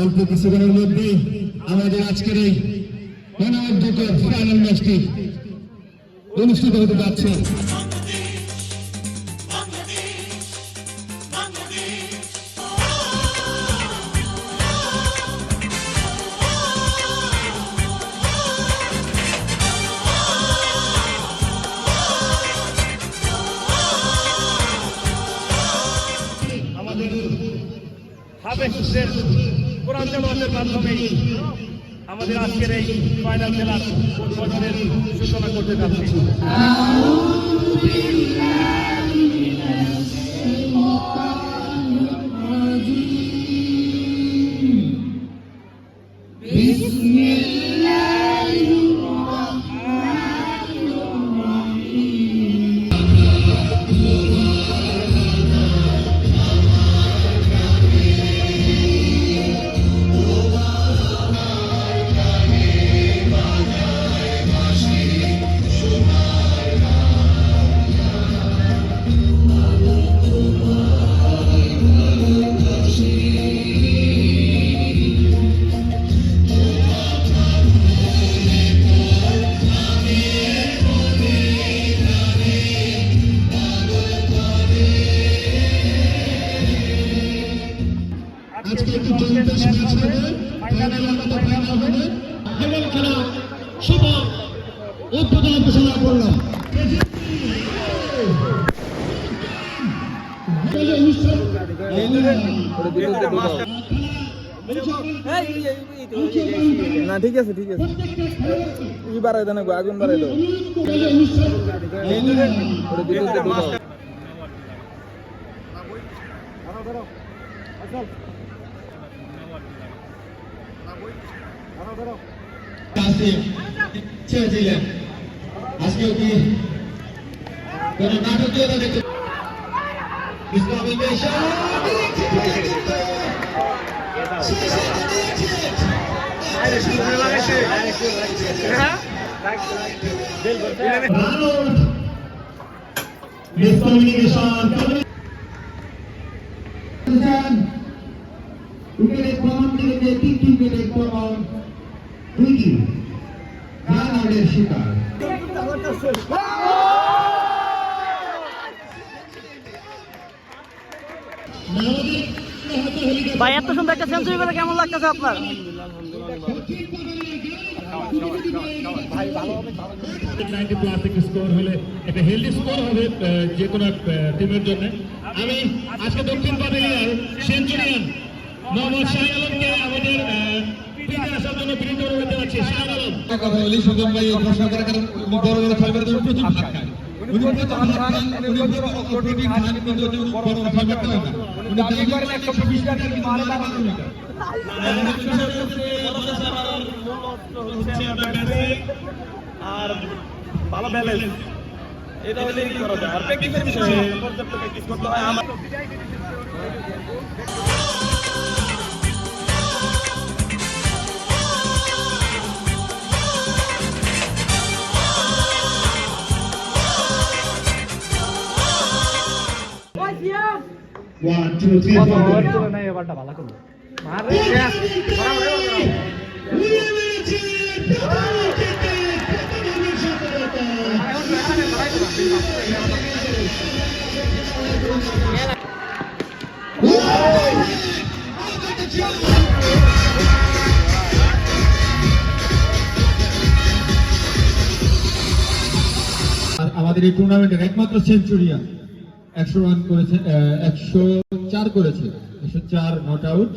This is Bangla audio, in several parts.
অল্প কিছুক্ষণের মধ্যে আমাদের আজকের এই মনোমুগ্ধকর ফাইনাল ম্যাচটি অনুষ্ঠিত হতে যাচ্ছে। আমাদের হাফেজদের কোরআন তেলাওয়াতের মাধ্যমে আমাদের আজকের এই ফাইনাল খেলার উদ্বোধনের সূচনা করতে যাচ্ছি। আজকে ঘোষণা করলাম। না ঠিক আছে ঠিক আছে। ই বাড়াই দেন আগুন বাড়াই দাও। ওটা বিদ্যুৎ আজকেও কি কোন নাটকীয়তা দেখতে ইসলামী উইকেটের প্রমাণ। দিলেন তিনটি উইকেটের প্রমাণ দুইটি রান শিকার। ভাই, এত সুন্দর একটা সেঞ্চুরি করে কেমন লাগতেছে আপনার? স্কোর হলে একটা হেলদি স্কোর জন্য দক্ষিণ আমাদের জন্য কথা বলি সুগম ভাই প্রশ্ন করার কারণ বড় বড় ফাইবার দিয়ে প্রচুর ভাত খায়। উনি প্রচুর ভাত খান উনি বড় প্রোটিন খান কিন্তু বড় বড় ফাইবার খান না। উনি দাবি করেন একশো বিশ টাকা কিন্তু মারে না। আর ভালো ব্যালেন্স এটা হলে কি করা যায়? আর প্র্যাকটিসের বিষয় পর্যাপ্ত প্র্যাকটিস করতে হয়। আমার এবারটা ভালো করল আমাদের এই টুর্নামেন্টের একমাত্র সেঞ্চুরিয়ান একশো রান করেছে একশো চার করেছে একশো চার নট আউট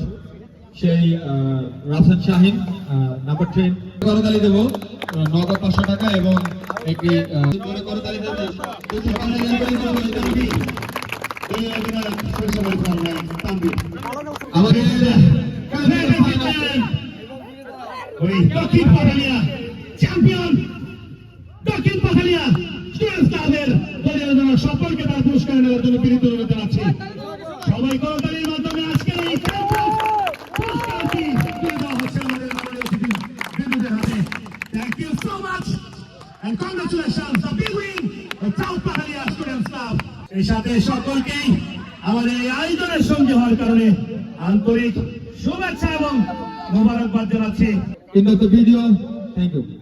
সেই আহ, রাফসান শাহিন নাম্বার ট্রেন করতালি দেবো নগদ পাঁচশো টাকা এবং একটি করতালি দেবো। আমাদের দক্ষিণ পাহাড়িয়া চ্যাম্পিয়ন দক্ষিণ পাহাড়িয়া স্টুডেন্টস ক্লাবের দলীয় সকলকে পুরস্কার নেওয়ার জন্য জানাচ্ছি সবাই করতালির মাধ্যমে আজকের এই থ্যাংক ইউ হওয়ার কারণে আন্তরিক শুভেচ্ছা এবং মোবারকবাদ জানাচ্ছি। Video, thank you.